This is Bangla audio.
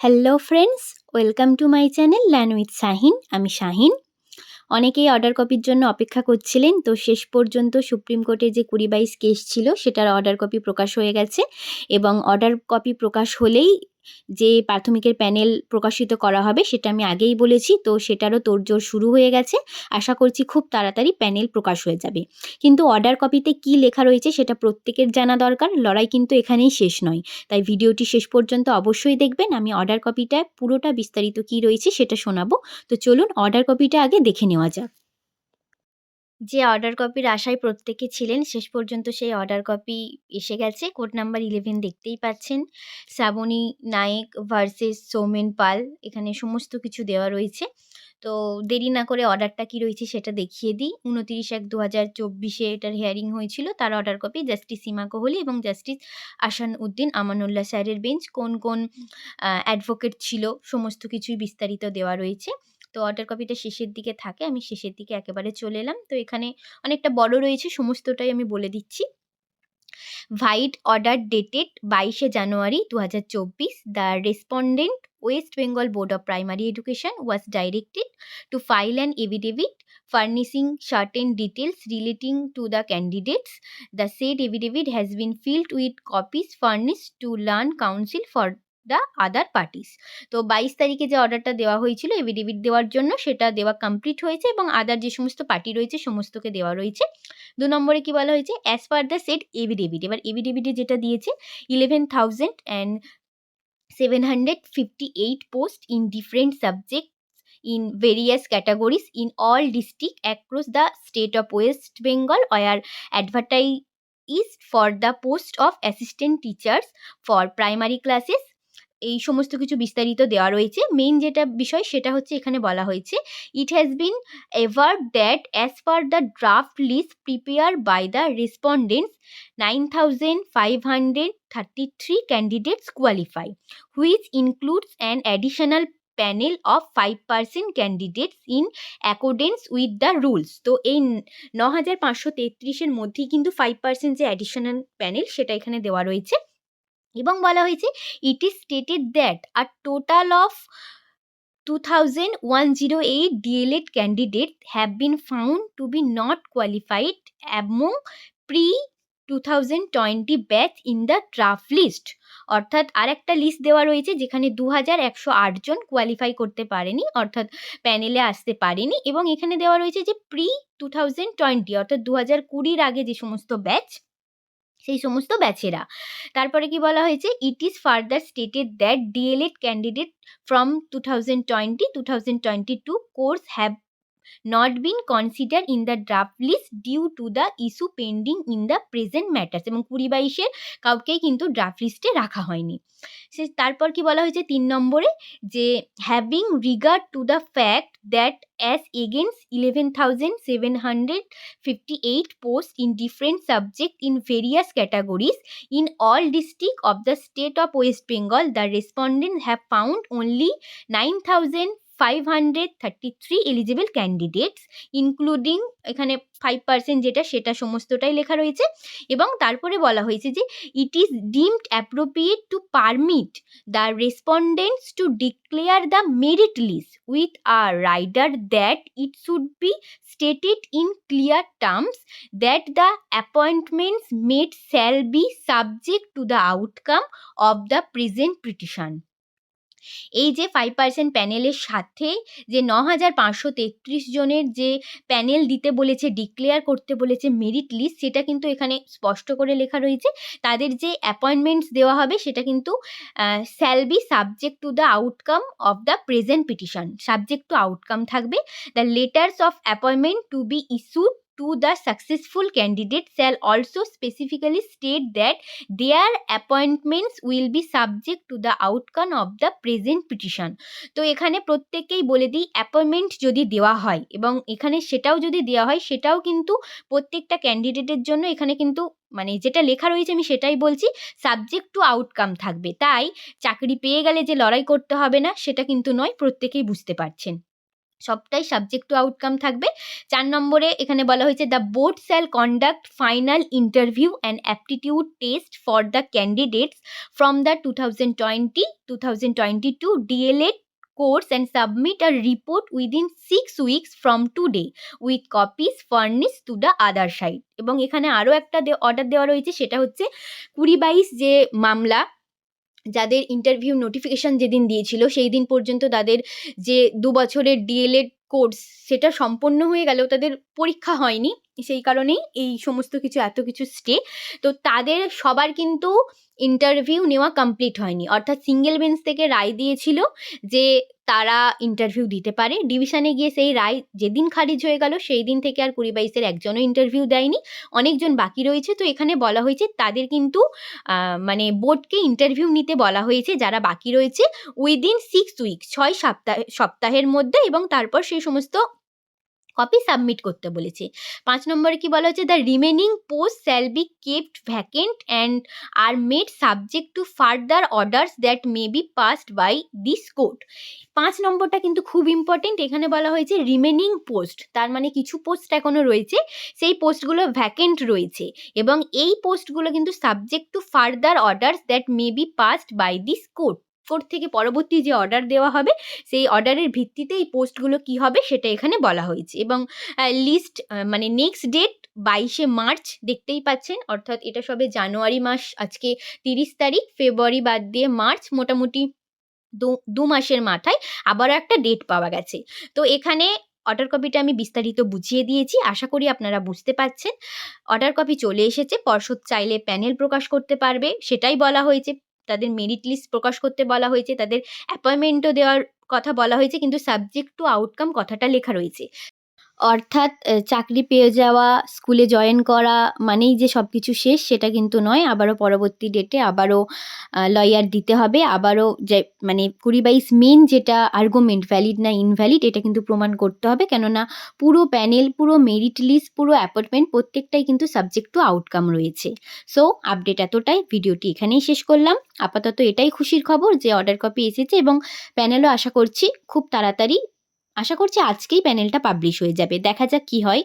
Hello friends welcome to my channel learn with Shahin আমি শাহিন অনেকেই অর্ডার কপির জন্য অপেক্ষা করছিলেন, তো শেষ পর্যন্ত সুপ্রিম কোর্টের যে কুড়ি বাইশ কেস ছিল, সেটার অর্ডার কপি প্রকাশ হয়ে গেছে এবং অর্ডার কপি প্রকাশ হলেই যে প্রাথমিকের প্যানেল প্রকাশিত করা হবে সেটা আমি আগেই বলেছি, তো সেটারও তোড়জোড় শুরু হয়ে গেছে। আশা করছি খুব তাড়াতাড়ি প্যানেল প্রকাশ হয়ে যাবে। কিন্তু অর্ডার কপিতে কি লেখা রয়েছে সেটা প্রত্যেকের জানা দরকার, লড়াই কিন্তু এখানেই শেষ নয়। তাই ভিডিওটি শেষ পর্যন্ত অবশ্যই দেখবেন। আমি অর্ডার কপিটা পুরোটা বিস্তারিত কি রয়েছে সেটা শোনাবো। তো চলুন অর্ডার কপিটা আগে দেখে নেওয়া যাক। যে অর্ডার কপির আশায় প্রত্যেকে ছিলেন, শেষ পর্যন্ত সেই অর্ডার কপি এসে গেছে। কোড নাম্বার ইলেভেন দেখতেই পাচ্ছেন। শ্রাবণী নায়েক ভার্সেস সৌমেন পাল, এখানে সমস্ত কিছু দেওয়া রয়েছে। তো দেরি না করে অর্ডারটা কি রয়েছে সেটা দেখিয়ে দিই। উনতিরিশ এক দু হাজার চব্বিশে এটার হিয়ারিং হয়েছিল। তার order copy justice Seema Kohli এবং জাস্টিস আসান উদ্দিন আমানুল্লাহ স্যারের বেঞ্চ। কোন কোন অ্যাডভোকেট ছিল, সমস্ত কিছুই বিস্তারিত দেওয়া রয়েছে। তো অর্ডার কপিটা শেষের দিকে থাকে, আমি শেষের দিকে একেবারে চলে এলাম। তো এখানে অনেকটা বড় রয়েছে, সমস্তটাই আমি বলে দিচ্ছি। ভাইট অর্ডার ডেটেড বাইশে জানুয়ারি দু হাজার চব্বিশ the respondent West Bengal board of primary education was directed to file an affidavit furnishing certain details relating to the candidates the said affidavit has been filed with copies furnished to learn counsel for the other parties তো বাইশ তারিখে যে অর্ডারটা দেওয়া হয়েছিল এভিডেভিট দেওয়ার জন্য সেটা দেওয়া কমপ্লিট হয়েছে এবং আদার যে সমস্ত পার্টি রয়েছে সমস্তকে দেওয়া রয়েছে। দু নম্বরে কি বলা হয়েছে? As per the said affidavit এবার এভিডেভিটে যেটা দিয়েছে eleven thousand and seven hundred fifty eight post in different subject in various categories in all district across the state of West Bengal, where advertised for the post of assistant teachers for primary classes এই সমস্ত কিছু বিস্তারিত দেওয়া রয়েছে। মেইন যেটা বিষয় সেটা হচ্ছে এখানে বলা হয়েছে it has been averred that as per the draft list prepare by the respondents nine thousand five hundred thirty three candidates qualify which includes an additional panel of five percent candidates in accordance with the rules তো এই ন হাজার পাঁচশো তেত্রিশের মধ্যেই কিন্তু ফাইভ পার্সেন্ট যে অ্যাডিশনাল প্যানেল সেটা এখানে দেওয়া রয়েছে। এবং বলা হয়েছে it is stated that are total of two thousand one zero eight DElEd candidate have been found to be not qualified among pre two thousand twenty batch in the draft list অর্থাৎ আর একটা লিস্ট দেওয়া রয়েছে যেখানে দু হাজার একশো আটজন কোয়ালিফাই করতে পারেনি, অর্থাৎ প্যানেলে আসতে পারেনি এবং এখানে দেওয়া রয়েছে যে প্রি টু থাউজেন্ড টোয়েন্টি অর্থাৎ দু হাজার কুড়ির আগে যে সমস্ত ব্যাচ সেই সমস্ত ব্যাচেরা। তারপরে কি বলা হয়েছে? It is further stated that DElEd candidate from two thousand twenty two thousand twenty two course have not been considered in the draft list due to the issue pending in the present matters. এবং কুড়ি বাইশের কাউকেই কিন্তু ড্রাফট লিস্টে রাখা হয়নি। সে তারপর কি বলা হয়েছে তিন নম্বরে? যে having regard to the fact that as against eleven thousand seven hundred fifty eight post in different subject in various categories in all district of the state of West Bengal the respondent have found only nine thousand five hundred thirty three eligible candidates including এখানে ফাইভ পার্সেন্ট যেটা, সেটা সমস্তটাই লেখা রয়েছে এবং তারপরে বলা হয়েছে যে it is deemed appropriate to permit the respondents to declare the merit list with a rider that it should be stated in clear terms that the appointments made shall be subject to the outcome of the present petition. এই যে ফাইভ পার্সেন্ট প্যানেলের সাথে যে ন হাজার পাঁচশো তেত্রিশ জনের যে প্যানেল দিতে বলেছে ডিক্লেয়ার করতে বলেছে মেরিট লিস্ট সেটা কিন্তু এখানে স্পষ্ট করে লেখা রয়েছে। তাদের যে অ্যাপয়েন্টমেন্টস দেওয়া হবে, সেটা কিন্তু shall be subject to the outcome of the present petition subject to outcome থাকবে। The letters of appointment to be issued to the successful candidate shall also specifically state that their appointments will be subject to the outcome of the present petition. তো এখানে প্রত্যেককেই বলে দিই অ্যাপয়েন্টমেন্ট যদি দেওয়া হয়, এবং এখানে সেটাও যদি দেওয়া হয়, সেটাও কিন্তু প্রত্যেকটা ক্যান্ডিডেটের জন্য এখানে কিন্তু মানে যেটা লেখা রয়েছে আমি সেটাই বলছি সাবজেক্ট টু আউটকাম থাকবে। তাই চাকরি পেয়ে গেলে যে লড়াই করতে হবে না, সেটা কিন্তু নয়, প্রত্যেকেই বুঝতে পারছেন। সবটাই সাবজেক্ট টু আউটকাম থাকবে। চার নম্বরে এখানে বলা হয়েছে the board shall conduct final interview and aptitude test for the candidates from the two thousand twenty two thousand twenty two DElEd course and submit a report within six weeks from today with copies furnished to the other side. এবং এখানে আরও একটা অর্ডার দেওয়া রয়েছে, সেটা হচ্ছে, কুড়ি বাইশ যে মামলা যাদের ইন্টারভিউ নোটিফিকেশান যেদিন দিয়েছিল সেই দিন পর্যন্ত তাদের যে দু বছরের ডিএলএড কোর্স সেটা সম্পন্ন হয়ে গেলেও তাদের পরীক্ষা হয়নি। সেই কারণেই এই সমস্ত কিছু, এত কিছু স্টে তো তাদের সবার কিন্তু ইন্টারভিউ নেওয়া কমপ্লিট হয়নি। অর্থাৎ সিঙ্গেল বেঞ্চ থেকে রায় দিয়েছিল যে তারা ইন্টারভিউ দিতে পারে। ডিভিশনে গিয়ে সেই রায় যেদিন খারিজ হয়ে গেল, সেই দিন থেকে আর কুড়ি বাইশের একজনও ইন্টারভিউ দেয়নি। অনেকজন বাকি রয়েছে। তো এখানে বলা হয়েছে, তাদের কিন্তু মানে বোর্ডকে ইন্টারভিউ নিতে বলা হয়েছে যারা বাকি রয়েছে। উইদিন সিক্স উইক ছয় সপ্তাহ, সপ্তাহের মধ্যে এবং তারপর সেই সমস্ত কপি সাবমিট করতে বলেছে। পাঁচ নম্বরে কি বলা হচ্ছে the remaining post shall be kept vacant and are made subject to further orders that may be passed by this court পাঁচ নম্বরটা কিন্তু খুব ইম্পর্টেন্ট এখানে বলা হয়েছে রিমেনিং পোস্ট তার মানে কিছু পোস্ট এখনও রয়েছে, সেই পোস্টগুলো ভ্যাকেন্ট রয়েছে এবং এই পোস্টগুলো কিন্তু subject to further orders that may be passed by this court court থেকে পরবর্তী যে অর্ডার দেওয়া হবে, সেই অর্ডারের ভিত্তিতে এই পোস্টগুলো কি হবে সেটা এখানে বলা হয়েছে। এবং লিস্ট মানে নেক্সট ডেট বাইশে মার্চ দেখতেই পাচ্ছেন, অর্থাৎ এটা সবে জানুয়ারি মাস, আজকে তিরিশ তারিখ, ফেব্রুয়ারি বাদ দিয়ে মার্চ, মোটামুটি দু দু মাসের মাথায় আবারও একটা ডেট পাওয়া গেছে। তো এখানে অর্ডার কপিটা আমি বিস্তারিত বুঝিয়ে দিয়েছি, আশা করি আপনারা বুঝতে পারছেন। অর্ডার কপি চলে এসেছে, পর্ষদ চাইলে প্যানেল প্রকাশ করতে পারবে, সেটাই বলা হয়েছে। তাদের মেরিট লিস্ট প্রকাশ করতে বলা হয়েছে, তাদের অ্যাপয়েন্টমেন্টও দেওয়ার কথা বলা হয়েছে, কিন্তু সাবজেক্ট টু আউটকাম কথাটা লেখা রয়েছে। অর্থাৎ চাকরি পেয়ে যাওয়া, স্কুলে জয়েন করা মানেই যে সব কিছু শেষ সেটা কিন্তু নয়। আবারও পরবর্তী ডেটে আবারও লয়ার দিতে হবে। আবারও যে মানে কুড়ি বাইশ মেন যেটা আর্গুমেন্ট ভ্যালিড না ইনভ্যালিড এটা কিন্তু প্রমাণ করতে হবে। কেননা পুরো প্যানেল পুরো মেরিট লিস্ট পুরো অ্যাপয়েন্টমেন্ট প্রত্যেকটাই কিন্তু সাবজেক্ট টু আউটকাম রয়েছে। সো আপডেট এতটাই। ভিডিওটি এখানেই শেষ করলাম। আপাতত এটাই খুশির খবর যে অর্ডার কপি এসেছে এবং প্যানেলও আশা করছি খুব তাড়াতাড়ি আশা করছি আজকেই প্যানেলটা পাবলিশ হয়ে যাবে। দেখা যাক কি হয়।